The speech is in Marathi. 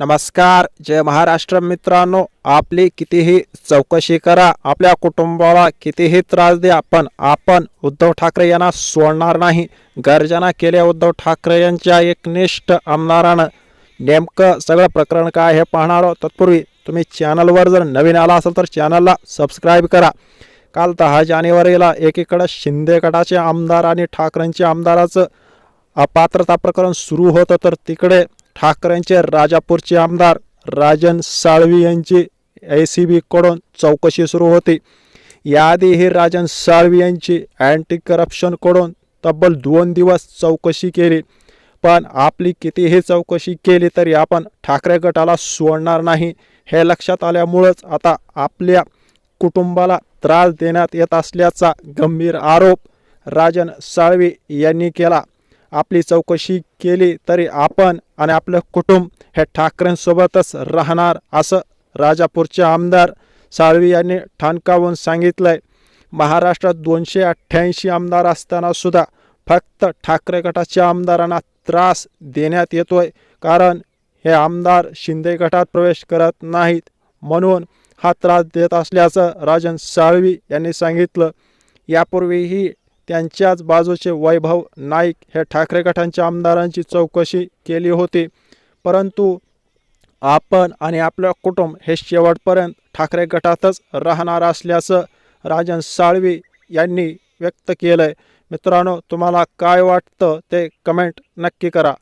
नमस्कार जय महाराष्ट्र मित्रांनो. आपली कितीही चौकशी करा आपल्या कुटुंबाला कितीही त्रास द्या पण आपण उद्धव ठाकरे यांना सोडणार नाही. गर्जना केल्या उद्धव ठाकरे यांच्या एकनिष्ठ आमदारानं. नेमकं सगळं प्रकरण काय हे पाहणार आहोत. तत्पूर्वी तुम्ही चॅनलवर जर नवीन आला असाल तर चॅनलला सबस्क्राईब करा. काल दहा जानेवारीला एकीकडं शिंदे गटाचे आमदार आणि ठाकरेंच्या आमदाराचं अपात्रता प्रकरण सुरू होतं तर तिकडे ठाकरेंचे राजापूरचे आमदार राजन साळवी यांची ए सी बीकडून चौकशी सुरू होती. याआधीही राजन साळवी यांची अँटी करप्शनकडून तब्बल दोन दिवस चौकशी केली. पण आपली कितीही चौकशी केली तरी आपण ठाकरे गटाला सोडणार नाही. हे लक्षात आल्यामुळंच आता आपल्या कुटुंबाला त्रास देण्यात येत असल्याचा गंभीर आरोप राजन साळवी यांनी केला. आपली चौकशी केली तरी आपण आणि आपलं कुटुंब हे ठाकरेंसोबतच राहणार असं राजापूरचे आमदार साळवी यांनी ठाणकावून सांगितलंय. महाराष्ट्रात दोनशे अठ्ठ्याऐंशी आमदार असताना सुद्धा फक्त ठाकरे गटाच्या आमदारांना त्रास देण्यात येतोय कारण हे आमदार शिंदे गटात प्रवेश करत नाहीत म्हणून हा त्रास देत असल्याचं राजन साळवी यांनी सांगितलं. यापूर्वीही त्यांच्याच बाजूचे वैभव नाईक हे ठाकरे गटांच्या आमदारांची चौकशी केली होती. परंतु आपण आणि आपलं कुटुंब हे शेवटपर्यंत ठाकरे गटातच राहणार असल्याचं राजन साळवी यांनी व्यक्त केलं आहे मित्रांनो तुम्हाला काय वाटतं ते कमेंट नक्की करा.